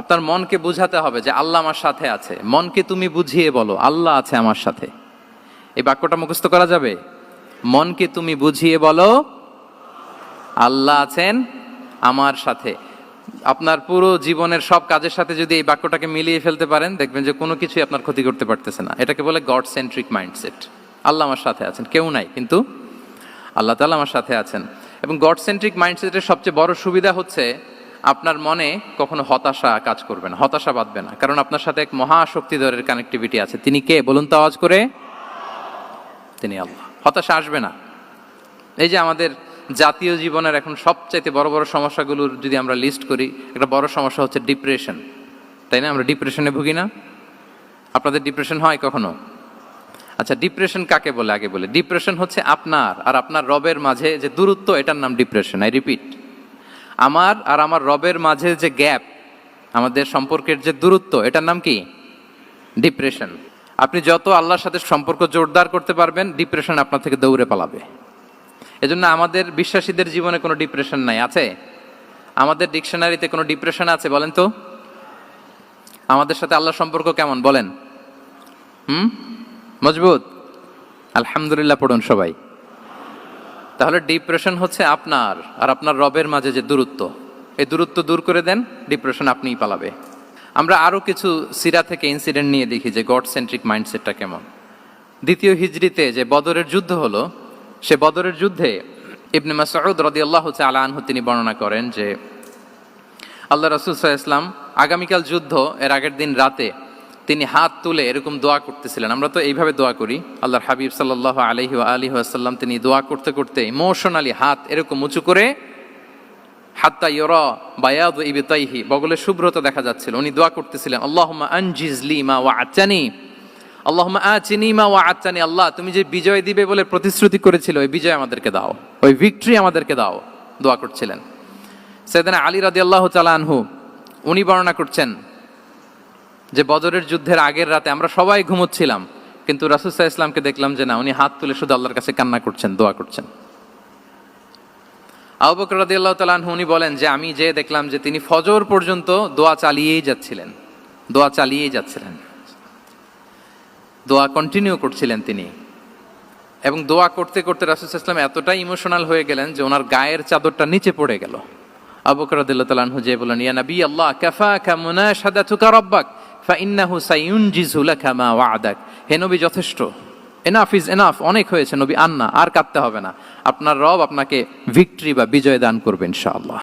আপনার মনকে বুঝাতে হবে যে আল্লাহ আমার সাথে আছে। মনকে তুমি বুঝিয়ে বলো, আল্লাহ আছে আমার সাথে। এই বাক্যটা মুখস্থ করা যাবে? মনকে তুমি বুঝিয়ে বলো, আল্লাহ আছেন আমার সাথে। আপনার পুরো জীবনের সব কাজের সাথে যদি এই বাক্যটাকে মিলিয়ে ফেলতে পারেন, দেখবেন যে কোনো কিছুই আপনার ক্ষতি করতে পারতেছে না। এটাকে বলে গড সেন্ট্রিক মাইন্ডসেট আল্লাহ আমার সাথে আছেন, কেউ নাই, কিন্তু আল্লাহ তাআলা আমার সাথে আছেন। এবং গড সেন্ট্রিক মাইন্ডসেটের সবচেয়ে বড় সুবিধা হচ্ছে আপনার মনে কখনো হতাশা কাজ করবে না, হতাশা বাঁধবে না। কারণ আপনার সাথে এক মহাশক্তিধরের কানেক্টিভিটি আছে। তিনি কে? বলুন তো আওয়াজ করে। তিনি আল্লাহ। হতাশা আসবে না। এই যে আমাদের জাতীয় জীবনের এখন সবচাইতে বড় বড় সমস্যাগুলোর যদি আমরা লিস্ট করি, একটা বড় সমস্যা হচ্ছে ডিপ্রেশন তাই না? আমরা ডিপ্রেশনে ভুগি না? আপনাদের ডিপ্রেশন হয় কখনো? আচ্ছা ডিপ্রেশন কাকে বলে? আগে বলে। ডিপ্রেশন হচ্ছে আপনার আর আপনার রবের মাঝে যে দূরত্ব, এটার নাম ডিপ্রেশন আই রিপিট আমার আর আমার রবের মাঝে যে গ্যাপ, আমাদের সম্পর্কের যে দূরত্ব, এটার নাম কি? ডিপ্রেশন। আপনি যত আল্লাহর সাথে সম্পর্ক জোরদার করতে পারবেন, ডিপ্রেশন আপনার থেকে দৌড়ে পালাবে। এজন্য আমাদের বিশ্বাসীদের জীবনে কোনো ডিপ্রেশন নাই, আছে? আমাদের ডিকশনারিতে কোনো ডিপ্রেশন আছে, বলেন তো? আমাদের সাথে আল্লাহর সম্পর্ক কেমন, বলেন? হুম? মজবুত? আলহামদুলিল্লাহ, পড়ুন সবাই। তাহলে ডিপ্রেশন হচ্ছে আপনার আর আপনার রবের মাঝে যে দূরত্ব। এই দূরত্ব দূর করে দেন ডিপ্রেশন আপনিই পালাবে। আমরা আরও কিছু সিরা থেকে ইনসিডেন্ট নিয়ে দেখি যে গড সেন্ট্রিক মাইন্ডসেটটা কেমন। দ্বিতীয় হিজড়িতে যে বদরের যুদ্ধ হলো, সে বদরের যুদ্ধে ইবনে মাসউদ রাদিয়াল্লাহু তাআলা আনহু তিনি বর্ণনা করেন যে, আল্লাহ রাসূল ইসলাম আগামীকাল যুদ্ধ এর আগের দিন রাতে তিনি হাত তুলে এরকম দোয়া করতেছিলেন। আমরা তো এইভাবে দোয়া করি। আল্লাহর হাবিব ওয়া আলিহি ওয়াসাল্লাম তিনি দোয়া করতে করতে ইমোশনালি হাত এরকম উঁচু করে হাত্তা ইয়রা বায়াদ ইবিতাইহি বগলে শুভ্রতা দেখা যাচ্ছিল। উনি দোয়া করতেছিলেন, আল্লাহুম্মা আনজিজলি মা ওয়াআতানি। আল্লাহুম্মা আচিনি মা ওয়াআতানি। আল্লাহ, তুমি যে বিজয় দিবে বলে প্রতিশ্রুতি করেছিল, ওই বিজয় আমাদেরকে দাও। ওই ভিক্টরি আমাদেরকে দাও। দোয়া করছিলেন। সেদিন আলী রাদিয়াল্লাহু তাআলা আনহু, উনি বর্ণনা করছেন যে বদরের যুদ্ধের আগের রাতে আমরা সবাই ঘুমোচ্ছিলাম, কিন্তু রাসুসাহ ইসলামকে দেখলাম যে না, উনি হাত তুলে শুধু আল্লাহর কাছে কান্না করছেন, দোয়া করছেন। আবু বকর রাদিয়াল্লাহু তাআলা উনি বলেন যে, আমি যে দেখলাম যে তিনি ফজর পর্যন্ত দোয়া চালিয়েই যাচ্ছিলেন, দোয়া চালিয়েই যাচ্ছিলেন। দোয়া কন্টিনিউ করছিলেন তিনি। এবং দোয়া করতে করতে রাসুল ইসলাম এতটাই ইমোশনাল হয়ে গেলেন যে ওনার গায়ের চাদরটা নিচে পড়ে গেল। আবু বকর রাদিয়াল্লাহু তাআলা আনহু যে বলেন ইয়া নবী আল্লাহ, কাফাকা মুনাশাদাতুকা রাব্বাক। ফাইন্নাহু সাইউন লাকা মা ওয়া'দাক। হে নবী, যথেষ্ট। এনাফ ইজ এনাফ অনেক হয়েছে নবী আন্না আর কাঁদতে হবে না। আপনার রব আপনাকে ভিক্টরি বা বিজয় দান করবেন ইনশাআল্লাহ।